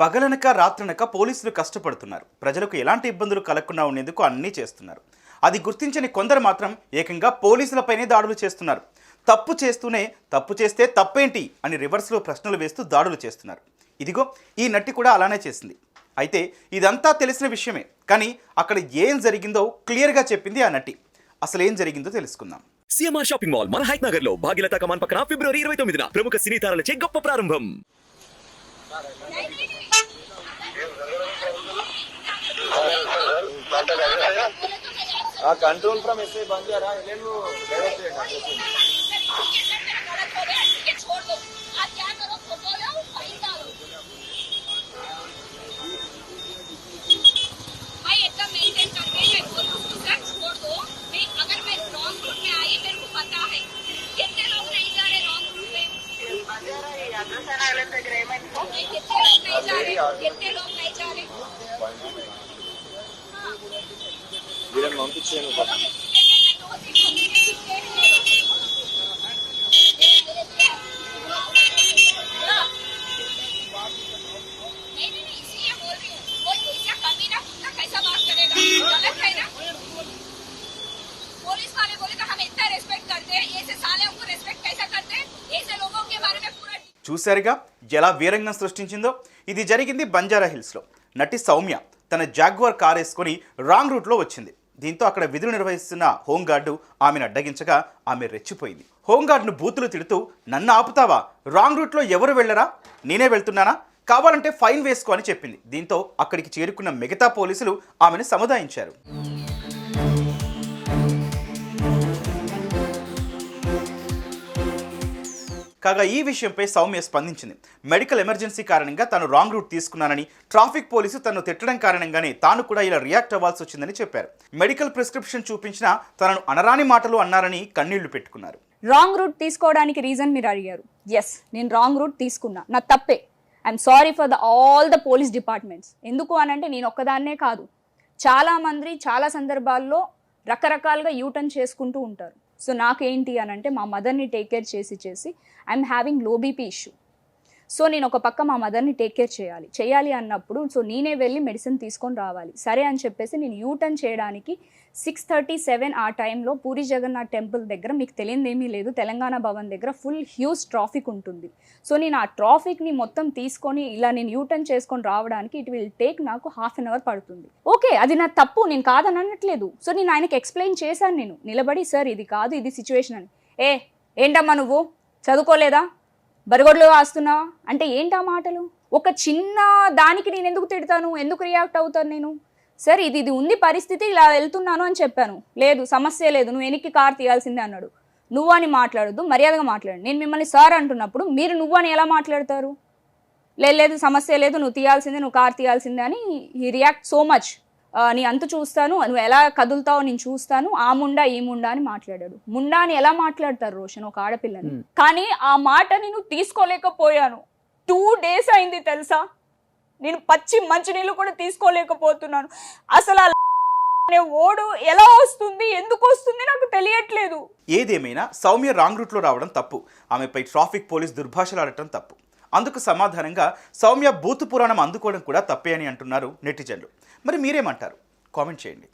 పగలనక రాత్రనక పోలీసులు కష్టపడుతున్నారు. ప్రజలకు ఎలాంటి ఇబ్బందులు కలగకుండా ఉండేందుకు అన్నీ చేస్తున్నారు. అది గుర్తించని కొందరు మాత్రం ఏకంగా పోలీసులపైనే దాడులు చేస్తున్నారు. తప్పు చేస్తూనే తప్పు చేస్తే తప్పేంటి అని రివర్స్లో ప్రశ్నలు వేస్తూ దాడులు చేస్తున్నారు. ఇదిగో ఈ నటి కూడా అలానే చేసింది. అయితే ఇదంతా తెలిసిన విషయమే. కానీ అక్కడ ఏం జరిగిందో క్లియర్గా చెప్పింది ఆ నటి. అసలు ఏం జరిగిందో తెలుసుకుందాం. సీఎంఆర్ షాపింగ్ మాల్ మన హైట్ నగర్లో భాగ్యలత కమాన్ పక్కన ఫిబ్రవరి ఇరవై తొమ్మిదిన ప్రముఖ సినీ తారలచే గొప్ప ప్రారంభం. हाँ कंट्रोल फ्रॉम ऐसे बन जा रहा है लेकिन रही और कितने लोग नहीं जा रहे? विरम पुलिस वाले बोले तो हम इतना रेस्पेक्ट करते हैं ऐसे साले हमको रेस्पेक्ट कैसा करते हैं? ऐसे लोगों के बारे में पूरा చూశారుగా ఎలా వీరంగం సృష్టించిందో? ఇది జరిగింది బంజారా హిల్స్లో. నటి సౌమ్య తన జాగ్వార్ కార్ వేసుకొని రాంగ్ రూట్లో వచ్చింది. దీంతో అక్కడ విధులు నిర్వహిస్తున్న హోంగార్డు ఆమెను అడ్డగించగా ఆమె రెచ్చిపోయింది. హోంగార్డును బూతులు తిడుతూ నన్ను ఆపుతావా? రాంగ్ రూట్లో ఎవరు వెళ్ళరా? నేనే వెళ్తున్నానా? కావాలంటే ఫైన్ వేసుకో అని చెప్పింది. దీంతో అక్కడికి చేరుకున్న మిగతా పోలీసులు ఆమెను సముదాయించారు. కాగా ఈ విషయంపై సౌమ్య స్పందించింది. మెడికల్ ఎమర్జెన్సీ కారణంగా తాను రాంగ్ రూట్ తీసుకున్నానని ట్రాఫిక్ పోలీసు తనను తిట్టడం కారణంగానే తాను కూడా ఇలా రియాక్ట్ అవ్వాల్సి వచ్చిందని చెప్పారు. మెడికల్ ప్రిస్క్రిప్షన్ చూపించినా తనను అనరాని మాటలు అన్నారని కన్నీళ్ళు పెట్టుకున్నారు. రాంగ్ రూట్ తీసుకోవడానికి రీజన్ మీరు అడిగారు. ఎస్ నేను రాంగ్ రూట్ తీసుకున్నా. నా తప్పే. I'm sorry for the all the police departments ఎందుకు అనంటే నేను ఒక్కదాన్నే కాదు. చాలా మంది చాలా సందర్భాల్లో రకరకాలుగా యూటర్న్ చేసుకుంటూ ఉంటారు. సో నాకేంటి అని అంటే మా మదర్ని టేక్ కేర్ చేసి చేసి ఐఎమ్ హ్యావింగ్లో బీపీ ఇష్యూ. సో నేను ఒక పక్క మా మదర్ని టేక్ కేర్ చేయాలి. చేయాలి అన్నప్పుడు సో నేనే వెళ్ళి మెడిసిన్ తీసుకొని రావాలి. సరే అని చెప్పేసి నేను యూటర్న్ చేయడానికి సిక్స్ థర్టీ సెవెన్ ఆ టైంలో పూరి జగన్నాథ్ టెంపుల్ దగ్గర మీకు తెలియదు ఏమీ లేదు తెలంగాణ భవన్ దగ్గర ఫుల్ హ్యూజ్ ట్రాఫిక్ ఉంటుంది. సో నేను ఆ ట్రాఫిక్ని మొత్తం తీసుకొని ఇలా నేను యూటర్న్ చేసుకొని రావడానికి ఇట్ విల్ టేక్ నాకు హాఫ్ అన్ అవర్ పడుతుంది. ఓకే అది నా తప్పు నేను కాదని అనట్లేదు. సో నేను ఆయనకి ఎక్స్ప్లెయిన్ చేశాను నేను. నిలబడి సార్ ఇది కాదు ఇది సిచ్యువేషన్ అని. ఏ ఏంటమ్మా నువ్వు? చదువుకోలేదా? బరగొడ్లో వాస్తున్నావా అంటే ఏంటా మాటలు? ఒక చిన్న దానికి నేను ఎందుకు తిడతాను? ఎందుకు రియాక్ట్ అవుతాను నేను? సరే ఇది ఇది ఉంది పరిస్థితి ఇలా వెళ్తున్నాను అని చెప్పాను. లేదు సమస్య లేదు నువ్వు వెనక్కి కార్ తీయాల్సిందే అన్నాడు. నువ్వు అని మాట్లాడద్దు మర్యాదగా మాట్లాడు. నేను మిమ్మల్ని సార్ అంటున్నప్పుడు మీరు నువ్వు అని ఎలా మాట్లాడతారు? లేదు లేదు సమస్య లేదు నువ్వు తీయాల్సిందే నువ్వు కార్ తీయాల్సిందే అని హీ రియాక్ట్ సో మచ్ నీ అంతు చూస్తాను నువ్వు ఎలా కదులుతావో నేను చూస్తాను ఆ ముండా ఈ ముండా అని మాట్లాడాడు. ముండా అని ఎలా మాట్లాడతారు రోషన్ ఒక ఆడపిల్లని? కానీ ఆ మాట నేను తీసుకోలేకపోయాను. టూ డేస్ అయింది తెలుసా? నేను పచ్చి మంచినీళ్ళు కూడా తీసుకోలేకపోతున్నాను. అసలు ఆ అనే ఓడు ఎలా వస్తుంది ఎందుకు వస్తుంది నాకు తెలియట్లేదు. ఏదేమైనా సౌమ్య రాంగ్ రూట్లో రావడం తప్పు. ఆమెపై ట్రాఫిక్ పోలీస్ దుర్భాషలాడటం తప్పు. అందుకు సమాధానంగా సౌమ్య బూతు పురాణం అందుకోవడం కూడా తప్పే అని అంటున్నారు నెటిజన్లు. మరి మీరేమంటారు? కామెంట్ చేయండి.